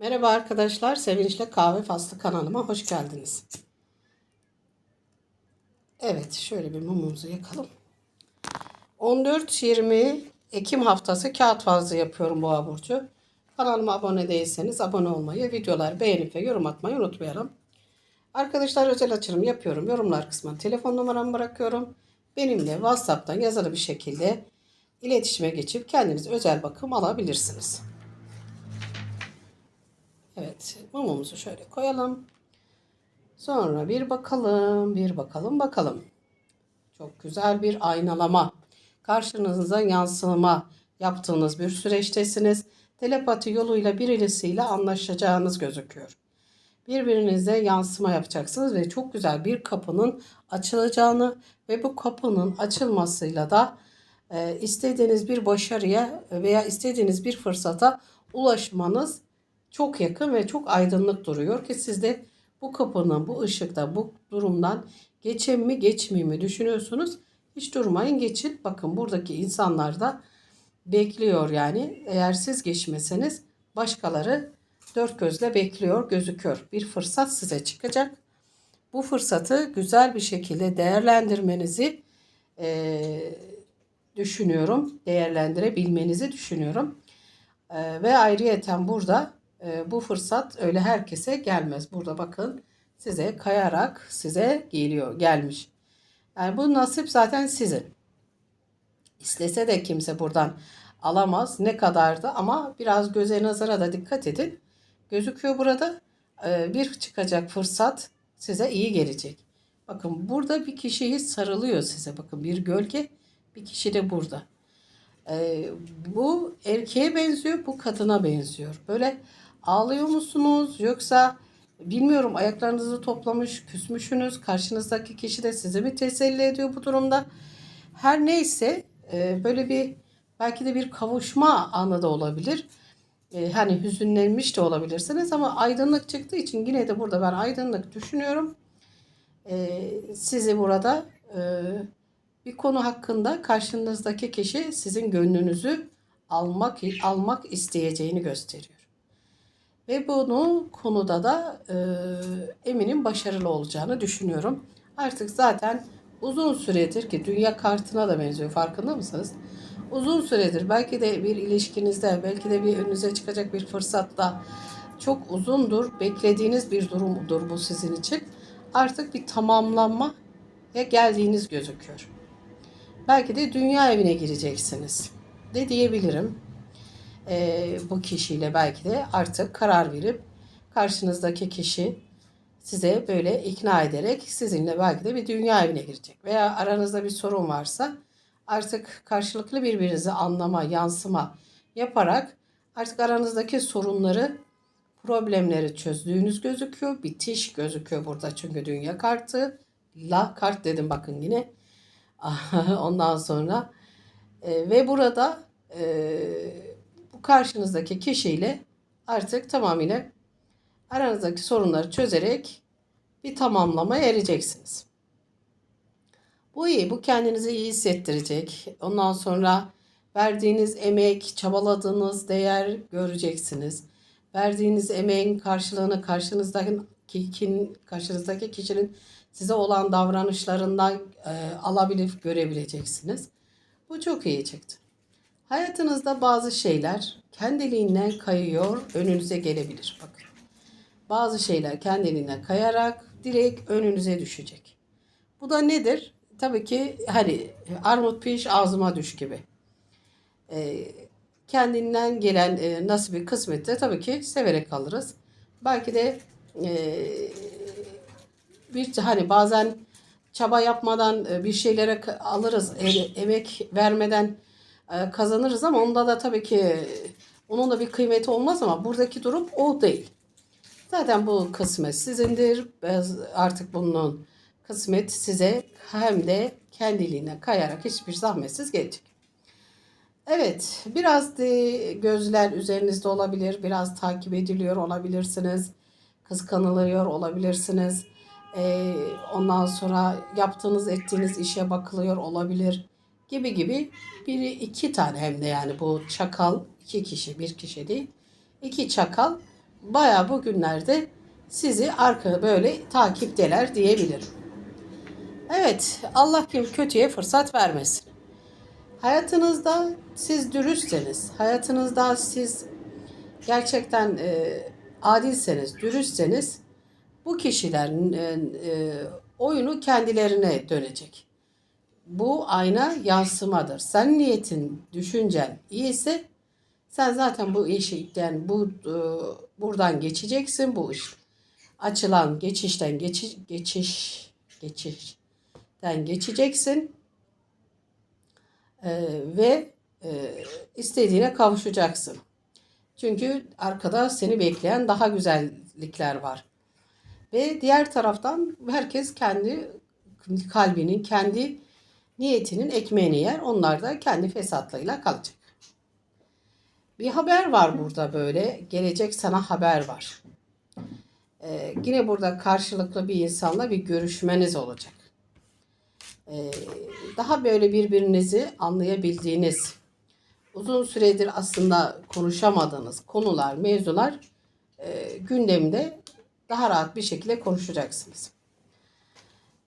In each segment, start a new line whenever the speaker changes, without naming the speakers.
Merhaba arkadaşlar, Sevinçle Kahve Faslı kanalıma hoş geldiniz. Evet, şöyle bir mumumuzu yakalım. 14-20 Ekim haftası kağıt fazla yapıyorum boğa burcu. Kanalıma abone değilseniz abone olmayı, videoları beğenip ve yorum atmayı unutmayalım. Arkadaşlar özel açılım yapıyorum. Yorumlar kısmına telefon numaramı bırakıyorum. Benimle WhatsApp'tan yazılı bir şekilde iletişime geçip kendiniz özel bakım alabilirsiniz. Evet, mumumuzu şöyle koyalım. Sonra bir bakalım, bir bakalım, bakalım. Çok güzel bir aynalama. Karşınıza yansıma yaptığınız bir süreçtesiniz. Telepati yoluyla birisiyle anlaşacağınız gözüküyor. Birbirinize yansıma yapacaksınız ve çok güzel bir kapının açılacağını ve bu kapının açılmasıyla da e, istediğiniz bir başarıya veya istediğiniz bir fırsata ulaşmanız çok yakın ve çok aydınlık duruyor ki siz de bu kapının, bu ışıkta, bu durumdan geçeyim mi geçmeyeyim mi düşünüyorsunuz. Hiç durmayın geçin. Bakın buradaki insanlar da bekliyor yani. Eğer siz geçmeseniz başkaları dört gözle bekliyor gözüküyor. Bir fırsat size çıkacak. Bu fırsatı güzel bir şekilde değerlendirmenizi eee, düşünüyorum. Değerlendirebilmenizi düşünüyorum. Eee, ve ayrıyeten burada e, bu fırsat öyle herkese gelmez. Burada bakın size kayarak size geliyor, gelmiş. Yani bu nasip zaten sizin. İstese de kimse buradan alamaz ne kadar da ama biraz göze nazara da dikkat edin. Gözüküyor burada e, bir çıkacak fırsat size iyi gelecek. Bakın burada bir kişiyi sarılıyor size. Bakın bir gölge bir kişi de burada. E, bu erkeğe benziyor, bu kadına benziyor. Böyle ağlıyor musunuz yoksa bilmiyorum ayaklarınızı toplamış, küsmüşsünüz. Karşınızdaki kişi de sizi mi teselli ediyor bu durumda? Her neyse e, böyle bir belki de bir kavuşma anı da olabilir. E, hani hüzünlenmiş de olabilirsiniz ama aydınlık çıktığı için yine de burada ben aydınlık düşünüyorum. E, sizi burada bir konu hakkında karşınızdaki kişi sizin gönlünüzü almak almak isteyeceğini gösteriyor. Ve bunu konuda da e, eminim başarılı olacağını düşünüyorum. Artık zaten uzun süredir ki dünya kartına da benziyor farkında mısınız? Uzun süredir belki de bir ilişkinizde belki de bir önünüze çıkacak bir fırsatta çok uzundur beklediğiniz bir durumdur bu sizin için. Artık bir tamamlanma ve geldiğiniz gözüküyor. Belki de dünya evine gireceksiniz de diyebilirim. Ee, bu kişiyle belki de artık karar verip karşınızdaki kişi size böyle ikna ederek sizinle belki de bir dünya evine girecek. Veya aranızda bir sorun varsa artık karşılıklı birbirinizi anlama, yansıma yaparak artık aranızdaki sorunları, problemleri çözdüğünüz gözüküyor. Bitiş gözüküyor burada çünkü dünya kartı. La kart dedim bakın yine. Ondan sonra e, ve burada e, bu karşınızdaki kişiyle artık tamamıyla aranızdaki sorunları çözerek bir tamamlamaya ereceksiniz. Bu iyi, bu kendinizi iyi hissettirecek. Ondan sonra verdiğiniz emek, çabaladığınız değer göreceksiniz. Verdiğiniz emeğin karşılığını karşınızdaki karşınızdaki kişinin size olan davranışlarından e, alabilip görebileceksiniz. Bu çok iyi çıktı. Hayatınızda bazı şeyler kendiliğinden kayıyor, önünüze gelebilir. Bakın. Bazı şeyler kendiliğinden kayarak direkt önünüze düşecek. Bu da nedir? Tabii ki hani armut piş ağzıma düş gibi. Ee, kendinden gelen e, nasıl bir kısmette tabii ki severek alırız. Belki de e, bir hani bazen çaba yapmadan e, bir şeylere alırız, e, emek vermeden kazanırız ama onda da tabii ki onun da bir kıymeti olmaz ama buradaki durum o değil. Zaten bu kısmet sizindir. Artık bunun kısmet size hem de kendiliğine kayarak hiçbir zahmetsiz gelecek. Evet, biraz de gözler üzerinizde olabilir, biraz takip ediliyor olabilirsiniz, kıskanılıyor olabilirsiniz. Ee, ondan sonra yaptığınız, ettiğiniz işe bakılıyor olabilir gibi gibi biri iki tane hem de yani bu çakal iki kişi bir kişi değil iki çakal bayağı bugünlerde sizi arka böyle takipteler diyebilirim. Evet, Allah kim kötüye fırsat vermesin. Hayatınızda siz dürüstseniz, hayatınızda siz gerçekten e, adilseniz, dürüstseniz bu kişilerin e, e, oyunu kendilerine dönecek. Bu ayna yansımadır. Sen niyetin, düşüncen iyiyse sen zaten bu işi bu e, buradan geçeceksin bu iş. Açılan geçişten geçiş geçiş geçişten geçeceksin. E, ve e, istediğine kavuşacaksın. Çünkü arkada seni bekleyen daha güzellikler var. Ve diğer taraftan herkes kendi kalbinin, kendi niyetinin ekmeğini yer. Onlar da kendi fesatlığıyla kalacak. Bir haber var burada böyle. Gelecek sana haber var. Ee, yine burada karşılıklı bir insanla bir görüşmeniz olacak. Ee, daha böyle birbirinizi anlayabildiğiniz, uzun süredir aslında konuşamadığınız konular, mevzular e, gündemde daha rahat bir şekilde konuşacaksınız.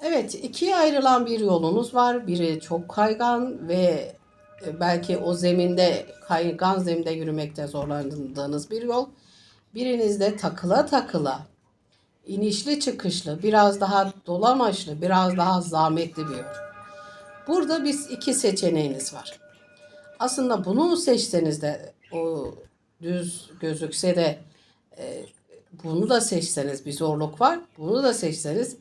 Evet, ikiye ayrılan bir yolunuz var. Biri çok kaygan ve e, belki o zeminde, kaygan zeminde yürümekte zorlandığınız bir yol. Birinizde takıla takıla, inişli çıkışlı, biraz daha dolamaçlı, biraz daha zahmetli bir yol. Burada biz iki seçeneğiniz var. Aslında bunu seçseniz de o düz gözükse de e, bunu da seçseniz bir zorluk var. Bunu da seçseniz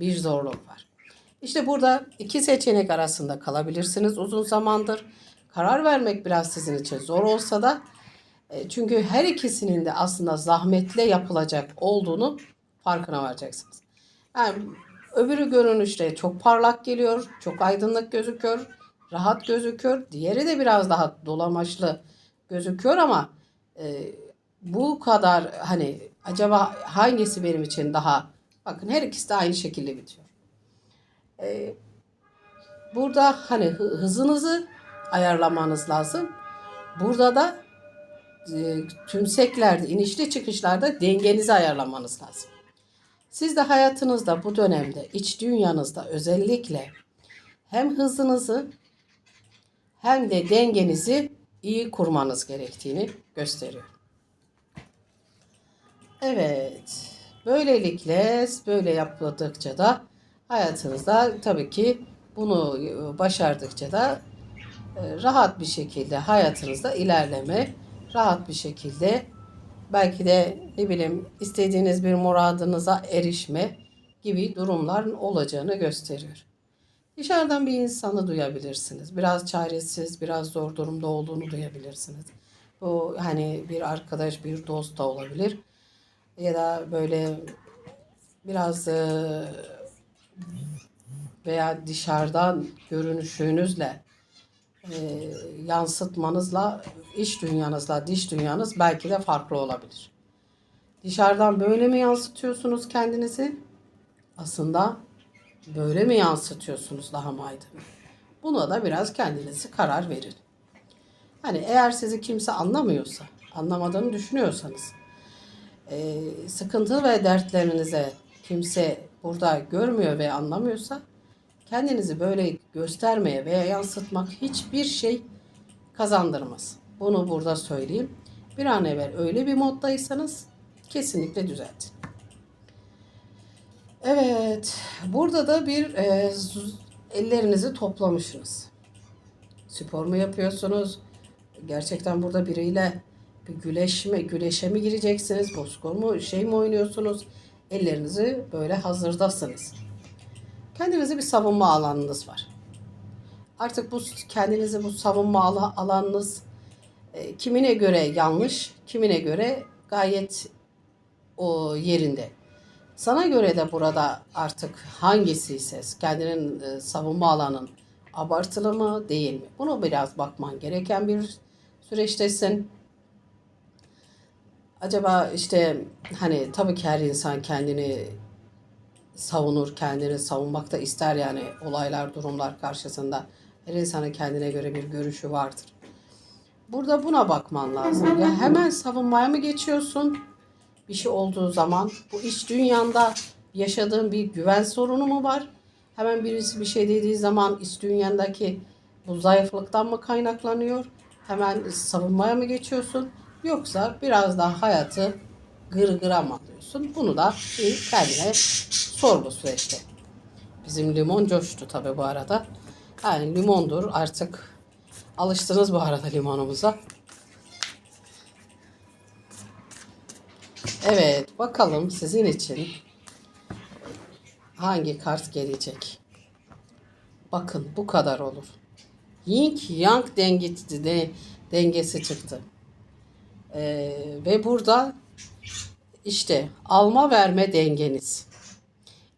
bir zorluk var. İşte burada iki seçenek arasında kalabilirsiniz uzun zamandır. Karar vermek biraz sizin için zor olsa da e, çünkü her ikisinin de aslında zahmetle yapılacak olduğunu farkına varacaksınız. Yani öbürü görünüşte çok parlak geliyor, çok aydınlık gözüküyor, rahat gözüküyor. Diğeri de biraz daha dolamaçlı gözüküyor ama e, bu kadar hani acaba hangisi benim için daha bakın her ikisi de aynı şekilde bitiyor. Ee, burada hani hı- hızınızı ayarlamanız lazım. Burada da e, tümseklerde, inişli çıkışlarda dengenizi ayarlamanız lazım. Siz de hayatınızda bu dönemde, iç dünyanızda özellikle hem hızınızı hem de dengenizi iyi kurmanız gerektiğini gösteriyor. Evet. Böylelikle böyle yapıldıkça da hayatınızda tabii ki bunu e, başardıkça da e, rahat bir şekilde hayatınızda ilerleme, rahat bir şekilde belki de ne bileyim istediğiniz bir muradınıza erişme gibi durumlar olacağını gösteriyor. Dışarıdan bir insanı duyabilirsiniz. Biraz çaresiz, biraz zor durumda olduğunu duyabilirsiniz. Bu hani bir arkadaş, bir dost da olabilir. Ya da böyle biraz e, veya dışarıdan görünüşünüzle e, yansıtmanızla iç dünyanızla dış dünyanız belki de farklı olabilir. Dışarıdan böyle mi yansıtıyorsunuz kendinizi? Aslında böyle mi yansıtıyorsunuz daha mı aydın? Buna da biraz kendinizi karar verin. Hani eğer sizi kimse anlamıyorsa, anlamadığını düşünüyorsanız, e, sıkıntı ve dertlerinize kimse burada görmüyor ve anlamıyorsa, kendinizi böyle göstermeye veya yansıtmak hiçbir şey kazandırmaz. Bunu burada söyleyeyim. Bir an evvel öyle bir moddaysanız kesinlikle düzeltin. Evet, burada da bir e, ellerinizi toplamışsınız. Spor mu yapıyorsunuz? Gerçekten burada biriyle bir güleşe mi gireceksiniz? Bozkır mu, şey mi oynuyorsunuz? Ellerinizi böyle hazırdasınız. Kendinize bir savunma alanınız var. Artık bu kendinizi bu savunma ala- alanınız e, kimine göre yanlış, kimine göre gayet o yerinde. Sana göre de burada artık hangisi ise kendinin e, savunma alanın abartılı mı değil mi? Bunu biraz bakman gereken bir süreçtesin. Acaba işte hani tabii ki her insan kendini savunur, kendini savunmak da ister yani olaylar, durumlar karşısında. Her insanın kendine göre bir görüşü vardır. Burada buna bakman lazım. Ya hemen savunmaya mı geçiyorsun? bir şey olduğu zaman bu iş dünyanda yaşadığın bir güven sorunu mu var? Hemen birisi bir şey dediği zaman iş dünyandaki bu zayıflıktan mı kaynaklanıyor? Hemen savunmaya mı geçiyorsun? Yoksa biraz daha hayatı gırgıra mı alıyorsun? Bunu da bir kendine sor bu süreçte. Bizim limon coştu tabii bu arada. Yani limondur artık alıştınız bu arada limonumuza. Evet bakalım sizin için hangi kart gelecek? Bakın bu kadar olur. Yin Yang dengesi, de, dengesi çıktı. Ee, ve burada işte alma verme dengeniz.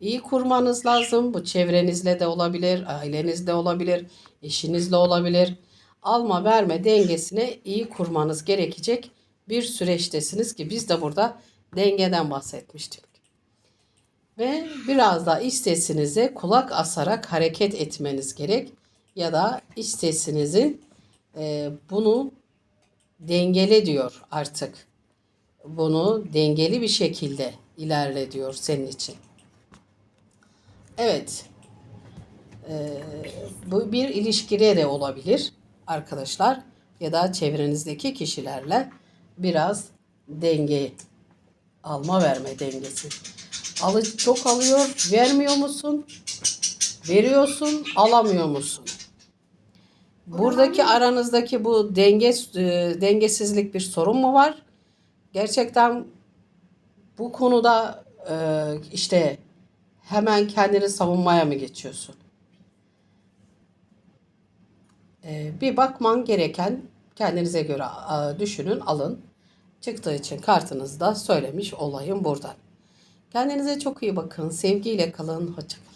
İyi kurmanız lazım. Bu çevrenizle de olabilir, ailenizle olabilir, eşinizle olabilir. Alma verme dengesini iyi kurmanız gerekecek bir süreçtesiniz ki biz de burada dengeden bahsetmiştik. Ve biraz da iç sesinize kulak asarak hareket etmeniz gerek. Ya da iç sesinizin e, bunu dengele diyor artık. Bunu dengeli bir şekilde ilerle diyor senin için. Evet. Ee, bu bir ilişkide de olabilir arkadaşlar ya da çevrenizdeki kişilerle biraz denge alma verme dengesi. Alı çok alıyor, vermiyor musun? Veriyorsun, alamıyor musun? Buradaki aranızdaki bu denge e, dengesizlik bir sorun mu var? Gerçekten bu konuda e, işte hemen kendini savunmaya mı geçiyorsun? E, bir bakman gereken kendinize göre e, düşünün, alın. Çıktığı için kartınızda söylemiş olayım buradan. Kendinize çok iyi bakın. Sevgiyle kalın. Hoşçakalın.